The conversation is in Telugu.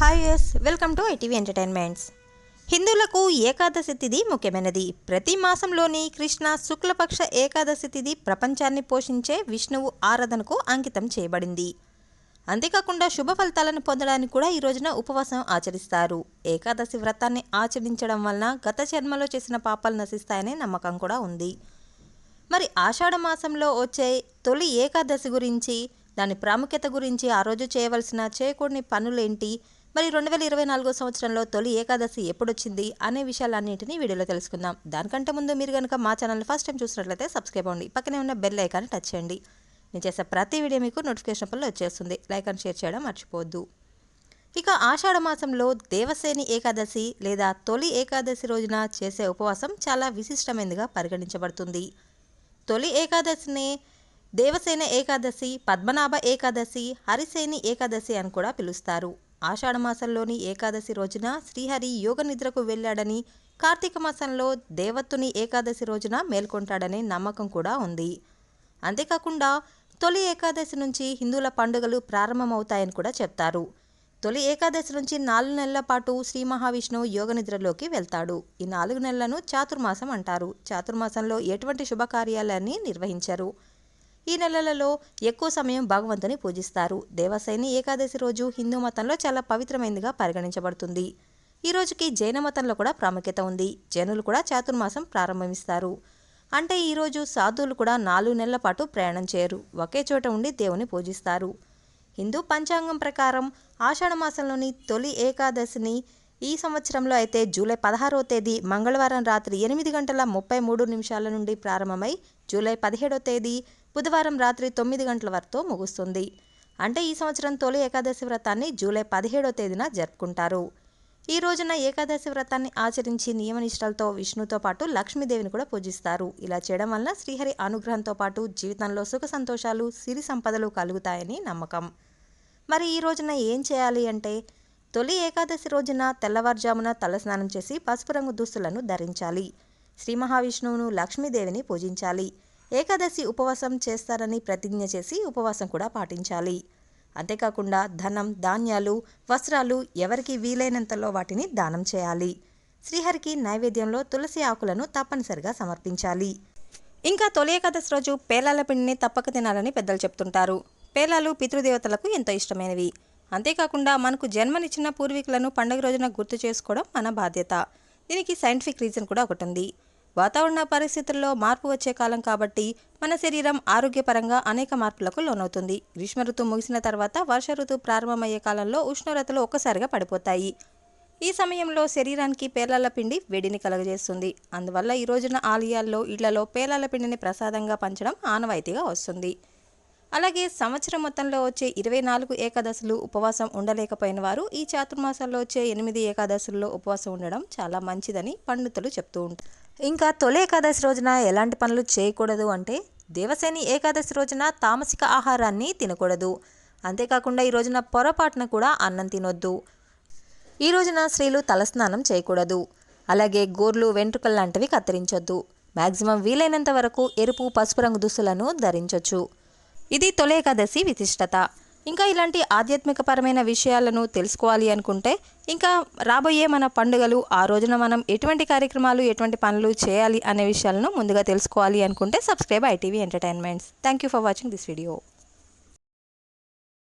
Hi yes welcome to ITV entertainments హిందువులకు ఏకాదశి తిథి ముఖ్యమైనది. ప్రతి మాసంలోని కృష్ణ శుక్లపక్ష ఏకాదశి తిథి ప్రపంచాన్ని పోషించే విష్ణువు ఆరాధనకు అంకితం చేయబడింది. అంతేకాకుండా శుభ ఫలితాలను పొందడానికి కూడా ఈ రోజున ఉపవాసం ఆచరిస్తారు. ఏకాదశి వ్రతాన్ని ఆచరించడం వలన గత జన్మలో చేసిన పాపాలు నశిస్తాయనే నమ్మకం కూడా ఉంది. మరి ఆషాఢ మాసంలో వచ్చే తొలి ఏకాదశి గురించి దాని ప్రాముఖ్యత గురించి ఆ రోజు చేయవలసిన చేయకూడని పనులేంటి? మరి రెండు వేల ఇరవై నాలుగో సంవత్సరంలో తొలి ఏకాదశి ఎప్పుడొచ్చింది అనే విషయాలన్నింటినీ వీడియోలో తెలుసుకుందాం. దానికంటే ముందు మీరు కనుక మా ఛానల్ ఫస్ట్ టైం చూసినట్లయితే సబ్స్క్రైబ్ అవ్వండి. పక్కనే ఉన్న బెల్ ఐకాన్ టచ్ చేయండి. నేను చేసే ప్రతి వీడియో మీకు నోటిఫికేషన్ పనులు వచ్చేస్తుంది. లైక్ అండ్ షేర్ చేయడం మర్చిపోవద్దు. ఇక ఆషాఢ మాసంలో దేవసేని ఏకాదశి లేదా తొలి ఏకాదశి రోజున చేసే ఉపవాసం చాలా విశిష్టమైనదిగా పరిగణించబడుతుంది. తొలి ఏకాదశిని దేవసేన ఏకాదశి పద్మనాభ ఏకాదశి హరిసేని ఏకాదశి అని కూడా పిలుస్తారు. ఆషాఢ మాసంలోని ఏకాదశి రోజున శ్రీహరి యోగ నిద్రకు వెళ్ళాడని కార్తీక మాసంలో దేవత్తుని ఏకాదశి రోజున మేల్కొంటాడనే నమ్మకం కూడా ఉంది. అంతేకాకుండా తొలి ఏకాదశి నుంచి హిందువుల పండుగలు ప్రారంభమవుతాయని కూడా చెప్తారు. తొలి ఏకాదశి నుంచి నాలుగు నెలల పాటు శ్రీ మహావిష్ణువు యోగ నిద్రలోకి వెళ్తాడు. ఈ నాలుగు నెలలను చాతుర్మాసం అంటారు. చాతుర్మాసంలో ఎటువంటి శుభకార్యాలన్నీ నిర్వహించరు. ఈ నెలలలో ఎక్కువ సమయం భగవంతుని పూజిస్తారు. దేవసైని ఏకాదశి రోజు హిందూ మతంలో చాలా పవిత్రమైనదిగా పరిగణించబడుతుంది. ఈ రోజుకి జైన మతంలో కూడా ప్రాముఖ్యత ఉంది. జైనులు కూడా చాతుర్మాసం ప్రారంభమిస్తారు. అంటే ఈరోజు సాధువులు కూడా నాలుగు నెలల పాటు ప్రయాణం చేయరు. ఒకే చోట ఉండి దేవుని పూజిస్తారు. హిందూ పంచాంగం ప్రకారం ఆషాఢ మాసంలోని తొలి ఏకాదశిని ఈ సంవత్సరంలో అయితే జూలై పదహారవ తేదీ మంగళవారం రాత్రి ఎనిమిది గంటల ముప్పై మూడు నిమిషాల నుండి ప్రారంభమై జూలై పదిహేడవ తేదీ బుధవారం రాత్రి తొమ్మిది గంటల వరకు ముగుస్తుంది. అంటే ఈ సంవత్సరం తొలి ఏకాదశి వ్రతాన్ని జూలై పదిహేడో తేదీన జరుపుకుంటారు. ఈ రోజున ఏకాదశి వ్రతాన్ని ఆచరించి నియమనిష్టలతో విష్ణుతో పాటు లక్ష్మీదేవిని కూడా పూజిస్తారు. ఇలా చేయడం వల్ల శ్రీహరి అనుగ్రహంతో పాటు జీవితంలో సుఖ సంతోషాలు సిరి సంపదలు కలుగుతాయని నమ్మకం. మరి ఈ రోజున ఏం చేయాలి అంటే తొలి ఏకాదశి రోజున తెల్లవారుజామున తలస్నానం చేసి పసుపు రంగు దుస్తులను ధరించాలి. శ్రీ మహావిష్ణువును లక్ష్మీదేవిని పూజించాలి. ఏకాదశి ఉపవాసం చేస్తారని ప్రతిజ్ఞ చేసి ఉపవాసం కూడా పాటించాలి. అంతేకాకుండా ధనం ధాన్యాలు వస్త్రాలు ఎవరికి వీలైనంతలో వాటిని దానం చేయాలి. శ్రీహరికి నైవేద్యంలో తులసి ఆకులను తప్పనిసరిగా సమర్పించాలి. ఇంకా తొలి ఏకాదశి రోజు పేలాల పిండిని తప్పక తినాలని పెద్దలు చెప్తుంటారు. పేలాలు పితృదేవతలకు ఎంతో ఇష్టమైనవి? అంతేకాకుండా మనకు జన్మనిచ్చిన పూర్వీకులను పండుగ రోజున గుర్తు చేసుకోవడం మన బాధ్యత. దీనికి సైంటిఫిక్ రీజన్ కూడా ఒకటి ఉంది. వాతావరణ పరిస్థితుల్లో మార్పు వచ్చే కాలం కాబట్టి మన శరీరం ఆరోగ్యపరంగా అనేక మార్పులకు లోనవుతుంది. గ్రీష్మ ఋతువు ముగిసిన తర్వాత వర్ష ఋతువు ప్రారంభమయ్యే కాలంలో ఉష్ణోగ్రతలు ఒక్కసారిగా పడిపోతాయి. ఈ సమయంలో శరీరానికి పేలాల పిండి వేడిని కలుగజేస్తుంది. అందువల్ల ఈ రోజున ఆలయాల్లో ఇళ్ళలో పేలాల పిండిని ప్రసాదంగా పంచడం ఆనవాయితీగా వస్తుంది. అలాగే సంవత్సరం మొత్తంలో వచ్చే ఇరవై నాలుగు ఏకాదశులు ఉపవాసం ఉండలేకపోయిన వారు ఈ చాతుర్మాసాల్లో వచ్చే ఎనిమిది ఏకాదశుల్లో ఉపవాసం ఉండడం చాలా మంచిదని పండితులు చెప్తూ ఉంటారు. ఇంకా తొలి ఏకాదశి రోజున ఎలాంటి పనులు చేయకూడదు అంటే దేవసేని ఏకాదశి రోజున తామసిక ఆహారాన్ని తినకూడదు. అంతేకాకుండా ఈ రోజున పొరపాటున కూడా అన్నం తినొద్దు. ఈ రోజున స్త్రీలు తలస్నానం చేయకూడదు. అలాగే గోర్లు వెంట్రుకలు లాంటివి కత్తిరించొద్దు. మ్యాక్సిమం వీలైనంత వరకు ఎరుపు పసుపు రంగు దుస్తులను ధరించవచ్చు ఇది తొలి ఏకాదశి విశిష్టత. ఇంకా ఇలాంటి ఆధ్యాత్మికపరమైన విషయాలను తెలుసుకోవాలి అనుకుంటే ఇంకా రాబోయే మన పండుగలు ఆ రోజున మనం ఎటువంటి కార్యక్రమాలు ఎటువంటి పనులు చేయాలి అనే విషయాలను ముందుగా తెలుసుకోవాలి అనుకుంటే subscribe ITV entertainments thank you for watching this video